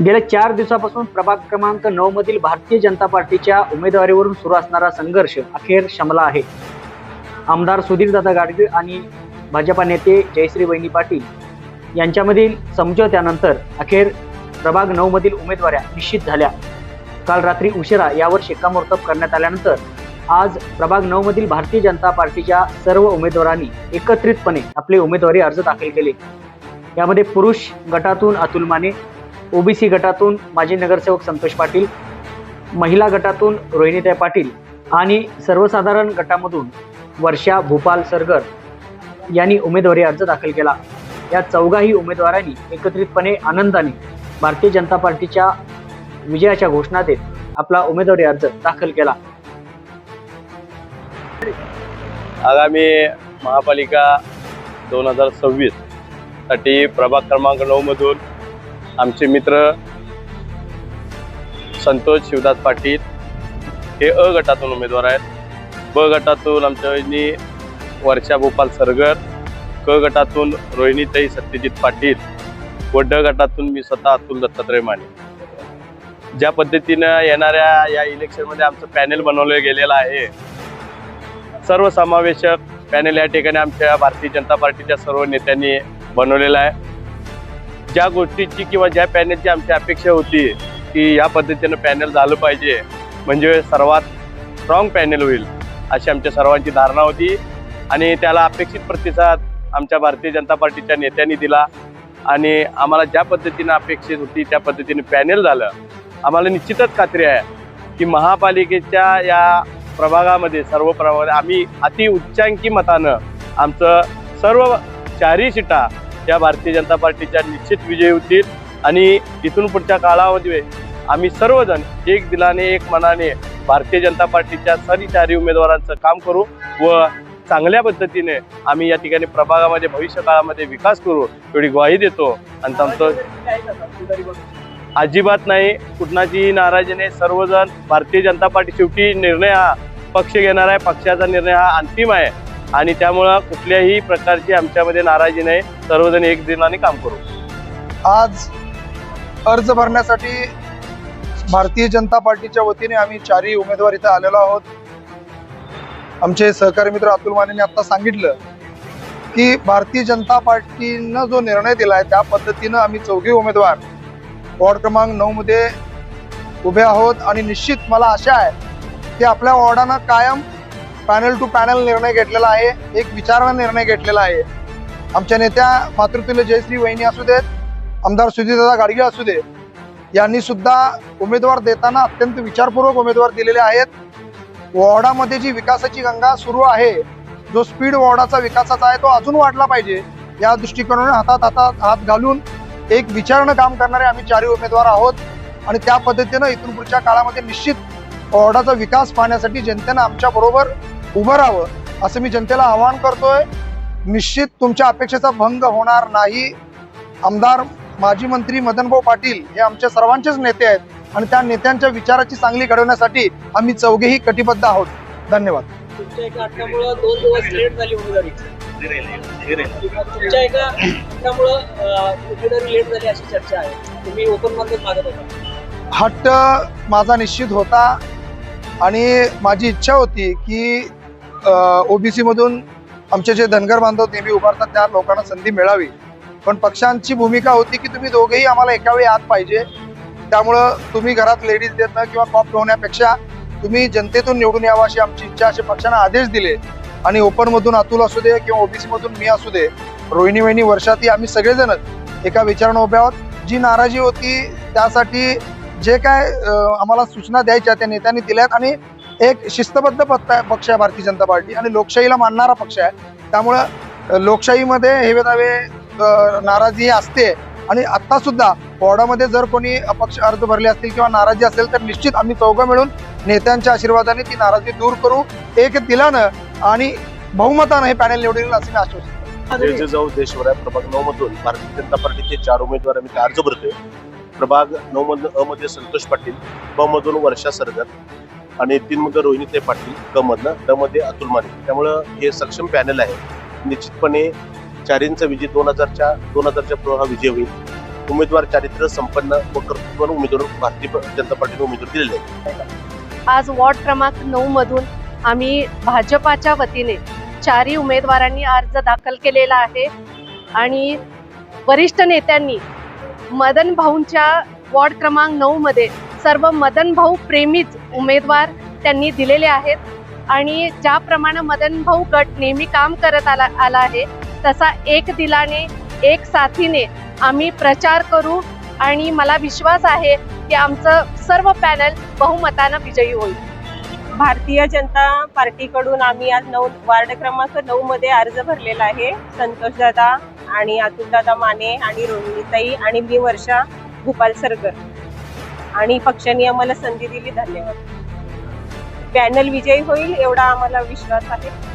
गेल्या चार दिवसापासून प्रभाग क्रमांक नऊ मधील भारतीय जनता पार्टीच्या उमेदवारीवरून सुरू असणारा संघर्ष अखेर शमला आहे. आमदार सुधीरदादा गाडगीळ आणि भाजपा नेते जयश्री वहिनी पाटील यांच्यामधील समझोत्यानंतर अखेर प्रभाग नऊ मधील उमेदवाऱ्या निश्चित झाल्या. काल रात्री उशिरा यावर शिक्कामोर्तब करण्यात आल्यानंतर आज प्रभाग नऊ मधील भारतीय जनता पार्टीच्या सर्व उमेदवारांनी एकत्रितपणे आपले उमेदवारी अर्ज दाखल केले. यामध्ये पुरुष गटातून अतुल माने ओबीसी गटातून माजी नगरसेवक संतोष पाटील महिला गटातून रोहिणीताई पाटील आणि सर्वसाधारण गटामधून वर्षा भूपाल सरगर यांनी उमेदवारी अर्ज दाखल केला. या चौघाही उमेदवारांनी एकत्रितपणे आनंदाने भारतीय जनता पार्टीच्या विजयाच्या घोषणा देत आपला उमेदवारी अर्ज दाखल केला. आगामी महापालिका दोन हजार सव्वीससाठी प्रभाग क्रमांक नऊ मधून आमचे मित्र संतोष शिवदास पाटील हे अ गटातून उमेदवार आहेत. ब गटातून आमच्या वहिनी वर्षा भोपाल सरगर क गटातून रोहिणीताई सत्यजित पाटील व ड गटातून मी स्वतः अतुल दत्तात्रय माने. ज्या पद्धतीनं येणाऱ्या या इलेक्शनमध्ये आमचं पॅनेल बनवलं गेलेलं आहे सर्वसमावेशक पॅनेल या ठिकाणी आमच्या भारतीय जनता पार्टीच्या सर्व नेत्यांनी बनवलेला आहे. ज्या गोष्टीची किंवा ज्या पॅनेलची आमची अपेक्षा होती की या पद्धतीनं पॅनेल झालं पाहिजे म्हणजे सर्वात स्ट्रॉंग पॅनेल होईल अशी आमच्या सर्वांची धारणा होती. आणि त्याला अपेक्षित प्रतिसाद आमच्या भारतीय जनता पार्टीच्या नेत्यांनी दिला. आणि आम्हाला ज्या पद्धतीनं अपेक्षित होती त्या पद्धतीने पॅनेल झालं. आम्हाला निश्चितच खात्री आहे की महापालिकेच्या या प्रभागामध्ये सर्व प्रभागामध्ये आम्ही अति उच्चांकी मतानं आमचं सर्व चारही सीटा त्या भारतीय जनता पार्टीच्या निश्चित विजयी होतील. आणि इथून पुढच्या काळामध्ये आम्ही सर्वजण एक दिलाने एक मनाने भारतीय जनता पार्टीच्या सरी चारी उमेदवारांचं काम करू व चांगल्या पद्धतीने आम्ही या ठिकाणी प्रभागामध्ये भविष्य काळामध्ये विकास करू एवढी ग्वाही देतो. आणि आमचं अजिबात नाही कुठनाचीही नाराजी नाही. सर्वजण भारतीय जनता पार्टी शेवटी निर्णय हा पक्ष घेणार आहे पक्षाचा निर्णय हा अंतिम आहे. आणि त्यामुळं कुठल्याही प्रकारची आमच्यामध्ये नाराजी नाही. सर्वजण एक दिनाने काम करू. आज अर्ज भरण्यासाठी भारतीय जनता पार्टीच्या वतीने आम्ही चारही उमेदवार इथं आलेलो आहोत. आमचे सहकारी मित्र अतुल मानेने आता सांगितलं की भारतीय जनता पार्टीनं जो निर्णय दिला आहे त्या पद्धतीनं आम्ही चौघे उमेदवार वॉर्ड क्रमांक नऊ मध्ये उभे आहोत. आणि निश्चित मला आशा आहे की आपल्या वॉर्डानं कायम पॅनल टू पॅनल निर्णय घेतलेला आहे एक विचारणा निर्णय घेतलेला आहे. आमच्या नेत्या मातृतुल्य जयश्री वहिनी असू देत आमदार सुधीरदादा गाडगे असू दे यांनी सुद्धा उमेदवार देताना अत्यंत विचारपूर्वक उमेदवार दिलेले आहेत. वॉर्डामध्ये जी विकासाची गंगा सुरू आहे जो स्पीड वॉर्डाचा विकासाचा आहे तो अजून वाढला पाहिजे. या दृष्टिकोनाने हातात हातात हात घालून एक विचारणं काम करणारे आम्ही चारही उमेदवार आहोत आणि त्या पद्धतीनं इथून पुढच्या काळामध्ये निश्चित वॉर्डाचा विकास पाहण्यासाठी जनतेनं आमच्या बरोबर उभं राहावं असं मी जनतेला आवाहन करतोय. निश्चित तुमच्या अपेक्षेचा भंग होणार नाही. आमदार माजी मंत्री मदनभाऊ पाटील हे आमच्या सर्वांचेच नेते आहेत आणि त्या नेत्यांच्या विचाराची चांगली घडवण्यासाठी आम्ही चौघेही कटिबद्ध आहोत. धन्यवाद. तुमच्या एका अटकामुळं दोन दिवस लेट झाली उमेदवारी. तुमच्या एका अटकामुळं उमेदवारी लेट झाली अशी चर्चा आहे. तुम्ही ओपन मध्येच मागत होता. हट्ट माझा निश्चित होता आणि माझी इच्छा होती की ओबीसीमधून आमचे जे धनगर बांधव नेहमी उभारतात त्या लोकांना संधी मिळावी. पण पक्षांची भूमिका होती की तुम्ही दोघेही आम्हाला एकावेळी आत पाहिजे. त्यामुळं तुम्ही घरात लेडीज देणं किंवा कॉप होण्यापेक्षा तुम्ही जनतेतून निवडून यावं अशी आमची इच्छा असे पक्षांना आदेश दिले. आणि ओपनमधून अतुल असू दे किंवा ओबीसीमधून मी असू दे रोहिणी वहिनी वर्षाती आम्ही सगळेजणच एका विचारानं उभ्या आहोत. जी नाराजी होती त्यासाठी जे काय आम्हाला सूचना द्यायच्या त्या नेत्यांनी दिल्यात आणि एक शिस्तबद्ध पत्ता पक्ष आहे भारतीय जनता पार्टी आणि लोकशाहीला मानणारा पक्ष आहे. त्यामुळं लोकशाहीमध्ये हेवे दावे नाराजी असते. आणि आता सुद्धा वॉर्डामध्ये जर कोणी अपक्ष अर्ज भरले असतील किंवा नाराजी असेल तर निश्चित आम्ही चौघं मिळून नेत्यांच्या आशीर्वादाने ती नाराजी दूर करू. एक दिलानं आणि बहुमतानं हे पॅनल निवडून येईल असं मी आश्वस्त जय जाऊ देशवर आहे प्रभाग नऊ मधून भारतीय जनता पार्टीचे चार उमेदवार आम्ही अर्ज भरतोय. प्रभाग नऊ मधून अ मध्ये संतोष पाटील ब मधून वर्षा सरगर आणि तीन मध्ये रोहिणीते पाटील क मधनं ड मध्ये अतुल माने. त्यामुळं हे सक्षम पॅनल आहे. निश्चितपणे चारींचा विजय दोन हजारच्या दोन हजारच्या पुढे हा विजय होईल. उमेदवार चारित्र्य संपन्न व कर्तृत्ववान उमेदवार भारतीय जनता पार्टीने उमेदवार दिलेले आहेत. आज वॉर्ड क्रमांक नऊ मधून आम्ही भाजपाच्या वतीने चारही उमेदवारांनी अर्ज दाखल केलेला आहे. आणि वरिष्ठ नेत्यांनी मदन भाऊंच्या वॉर्ड क्रमांक नऊ मध्ये सर्व मदन भाऊ प्रेमीच उमेदवार त्यांनी दिलेले आहेत. आणि ज्याप्रमाणे मदन भाऊ गट नेहमी काम करत आला आला आहे तसा एक दिलाने एक साथीने आम्ही प्रचार करू आणि मला विश्वास आहे की आमचं सर्व पॅनल बहुमतानं विजयी होईल. भारतीय जनता पार्टीकडून आम्ही आज नऊ वार्ड क्रमांक नऊ मध्ये अर्ज भरलेला आहे. संतोष दादा आणि अतुल दादा माने आणि रोहिणीताई आणि मी वर्षा भूपाल सरगर. आणि पक्षाने आम्हाला संधी दिली धन्यवाद. पॅनल विजयी होईल एवढा आम्हाला विश्वास आहे.